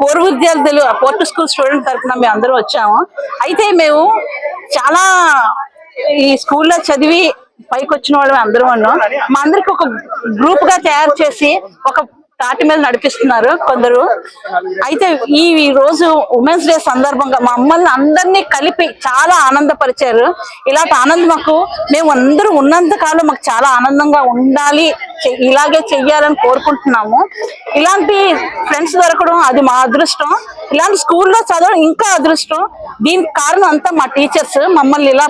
పూర్వ విద్యార్థులు port school student తరఫున మేము అందరూ వచ్చాము. అయితే మేము చాలా ఈ స్కూల్లో చదివి పైకి వచ్చిన వాళ్ళు అందరూ ఉన్నాం మా అందరికి ఒక గ్రూప్గా తయారు చేసి ఒక తాటి మీద నడిపిస్తున్నారు కొందరు. అయితే ఈ రోజు ఉమెన్స్ డే సందర్భంగా మా అమ్మల్ని అందరినీ కలిపి చాలా ఆనందపరిచారు. ఇలాంటి ఆనందం మాకు మేము అందరూ ఉన్నంత కాలం మాకు చాలా ఆనందంగా ఉండాలి ఇలాగే చెయ్యాలని కోరుకుంటున్నాము. ఇలాంటి ఫ్రెండ్స్ దొరకడం అది మా అదృష్టం. ఇలాంటి స్కూల్లో చదవడం ఇంకా అదృష్టం. దీనికి కారణం అంతా మా టీచర్స్. మమ్మల్ని ఇలా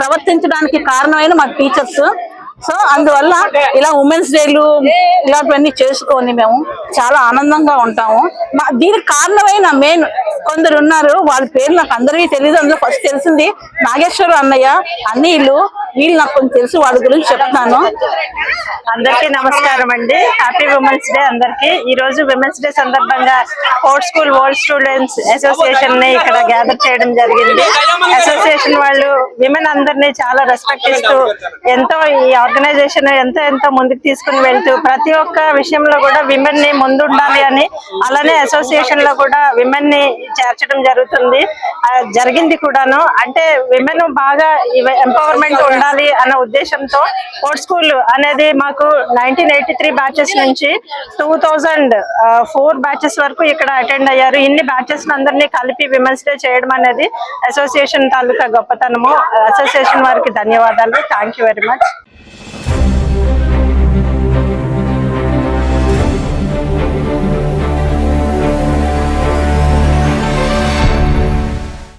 ప్రవర్తించడానికి కారణమైన మా టీచర్స్. సో అందువల్ల ఇలా ఉమెన్స్ డేలు ఇలాంటివన్నీ చేసుకొని మేము చాలా ఆనందంగా ఉంటాము. మా దీనికి కారణమైన మెయిన్ కొందరు ఉన్నారు. వాళ్ళ పేరు నాకు అందరికీ తెలియదు అందులో ఫస్ట్ తెలిసింది నాగేశ్వర అన్నయ్య అన్నయ్యలు వీళ్ళు నాకు కొంచెం తెలుసు. వాళ్ళ గురించి చెప్తాను. అందరికీ నమస్కారం అండి. హ్యాపీ ఉమెన్స్ డే అందరికి. ఈ రోజు ఉమెన్స్ డే సందర్భంగా స్పోర్ట్స్ స్కూల్ వరల్డ్ స్టూడెంట్స్ అసోసియేషన్ని ఇక్కడ గ్యాదర్ చేయడం జరిగింది. అసోసియేషన్ వాళ్ళు విమెన్ అందరినీ చాలా రెస్పెక్ట్ ఇస్తూ ఎంతో ఈ ఆర్గనైజేషన్ ఎంతో ఎంతో ముందుకు తీసుకుని వెళ్తూ ప్రతి ఒక్క విషయంలో కూడా విమెన్ని ముందుండాలి అని అలానే అసోసియేషన్లో కూడా విమెన్ని చేర్చడం జరుగుతుంది. జరిగింది కూడాను. అంటే విమెన్ బాగా ఎంపవర్మెంట్ ఉండాలి అన్న ఉద్దేశంతో స్పోర్ట్స్ స్కూల్ అనేది మాకు నైన్టీన్ ఎయిటీ త్రీ బ్యాచెస్ నుంచి టూ థౌజండ్ ఫోర్ బ్యాచెస్ వరకు ఇక్కడ అటెండ్ అయ్యారు. ఇన్ని బ్యాచెస్ అందరినీ కలిపి విమెన్స్ డే చేయడం అనేది అసోసియేషన్ తాలూకా గొప్పతనము. అసోసియేషన్ వారికి ధన్యవాదాలు. Thank you very much.